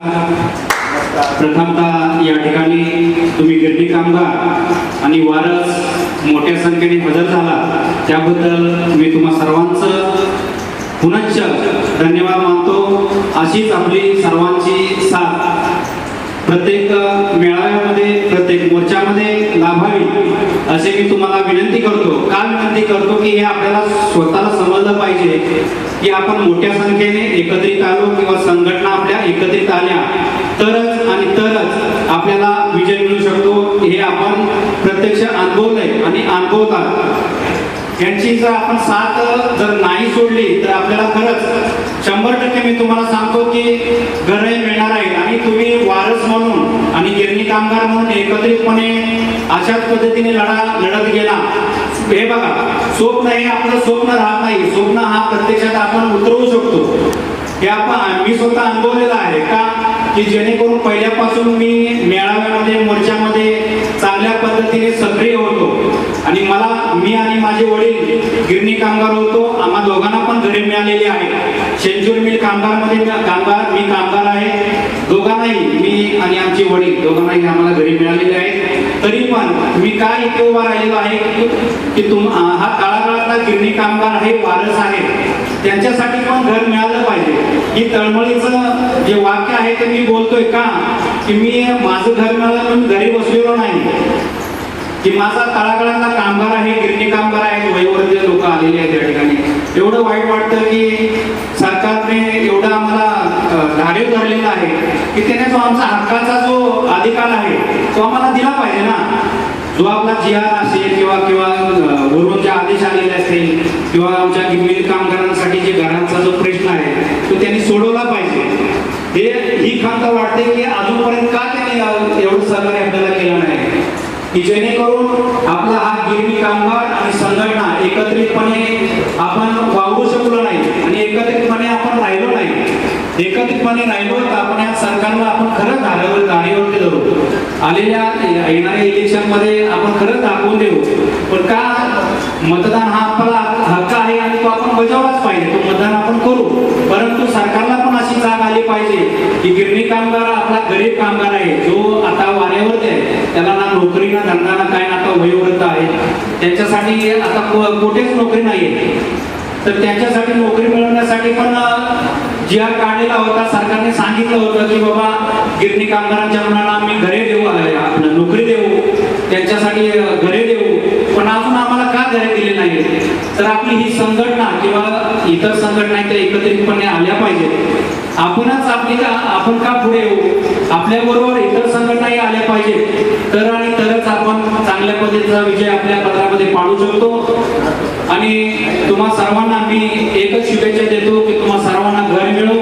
प्रथमतः या ठिकाणी तुम्ही गिरणी कामगार आणि वारस मोठ्या संख्येने हजर झाला. त्याबद्दल मी तुम्हा सर्वांचं पुनश्च धन्यवाद मानतो. अशीच आपली सर्वांची साथ. प्रत्येक मेळाव्यामध्ये प्रत्येक मोर्चामध्ये लाभावी. असे मी तुम्हाला विनंती करतो का विनंती करतो की हे आपल्याला स्वतःला समजलं पाहिजे की आपण मोठ्या संख्येने एकत्रित आलो किंवा संघटना आपल्या एकत्रित आल्या तरच आणि तरच आपल्याला विजय मिळू शकतो. हे आपण प्रत्यक्ष अनुभवलंय आणि अनुभवतात. यांची जर आपण साथ जर नाही सोडली तर आपल्याला खरंच शंभर टक्के मी तुम्हाला सांगतो की घरही मिळणार आहे. आणि तुम्ही वारस म्हणून आणि गिरणी कामगार म्हणून एकत्रितपणे अशाच पद्धतीने लढा लढत गेला. हे बघा स्वप्न हे आपलं स्वप्न राहत नाही. स्वप्न हा प्रत्यक्षात आपण उतरवू शकतो. हे आपण मी स्वतः अनुभवलेलं आहे का? की जेणेकरून पहिल्यापासून मी मेळाव्यामध्ये मोर्चामध्ये चांगल्या पद्धतीने सक्रिय होतो. आणि मला मी आणि माझे वडील गिरणी कामगार होतो. आम्हा दोघांना पण घरे मिळालेली आहे सेंचुरी मिल कामगारमध्ये कामगार मी कामगार आहे. दोघांनाही मी आणि आमचे वडील दोघांनाही आम्हाला घरी मिळालेले आहे तरी मी काय इथे उभा राहिलेलो आहे की- तुम हा काळाकाळातला गिरणी कामगार आहे वारस आहे. त्यांच्यासाठी पण घर मिळालं पाहिजे. ही तळमळीचं जे वाक्य आहे ते मी बोलतोय का? की मी माझं घर मिळालं पण घरी बसलेलो नाही. की माझा तळागाळातला कामगार आहे गिरणी कामगार आहे वयोवृद्ध लोक आलेले आहेत या ठिकाणी. एवढं वाईट वाटतं की सरकारने एवढं आम्हाला अ, धारेव धरलेलं आहे की त्याने जो आमचा हक्काचा जो अधिकार आहे तो आम्हाला दिला पाहिजे ना. जो आपला जी असेल किंवा किंवा वरून जे आदेश आलेले असतील किंवा आमच्या गिरणी कामगारांसाठी जे घरांचा जो प्रश्न आहे तो त्यांनी सोडवला पाहिजे. हे ही खंत वाटते की अजूनपर्यंत का त्यांनी एवढं सहकार्य आपल्याला केलं नाही? की जेणेकरून आपला हा गिरणी कामगार आणि संघटना एकत्रितपणे आपण वावरू शकलो नाही आणि एकत्रितपणे आपण राहिलो नाही. एकत्रितपणे राहिलो तर आपण या सरकारला आपण खरंच हरवलं आलेल्या येणाऱ्या इलेक्शनमध्ये आपण खरंच दाखवून देऊ. पण का? मतदान हा आपला हक्क आहे आणि तो आपण बजावलाच पाहिजे. तो मतदान आपण करू. परंतु सरकारला पण अशी जाग आली पाहिजे की गिरणी कामगार आपला गरीब कामगार आहे. जो आता वाऱ्यावरती आहे. त्याला ना नोकरी ना धंदा ना काय ना आता वयोवृद्ध आहे. त्यांच्यासाठी आता कुठेच नोकरी नाही तर त्यांच्यासाठी नोकरी मिळवण्यासाठी पण जी आर काढलेला होता सरकारने सांगितलं होतं की बाबा गिरणी कामगारांच्या मुलांना आम्ही घरे देऊ आहे, आपलं नोकरी देऊ त्यांच्यासाठी घरे देऊ. पण अजून आम्हाला का घरे दिले नाही तर आपली ही संघटना किंवा इतर संघटना त्या एकत्रितपणे आल्या पाहिजेत. आपणच आपली का आपण का पुढे येऊ? आपल्याबरोबर इतर संघटनाही आल्या पाहिजेत. तर आणि तरच आपण चांगल्या पद्धतीचा विजय आपल्या पत्रामध्ये पाडू शकतो. आणि तुम्हा सर्वांना मी एकच शुभेच्छा देतो की तुम्हा सर्वांना घर मिळो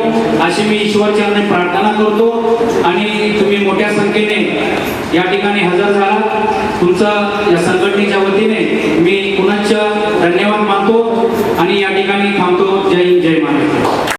अशी मी ईश्वरचरणे प्रार्थना करतो. आणि तुम्ही मोठ्या संख्येने या ठिकाणी हजर झाला तुमचा या संघटनेच्या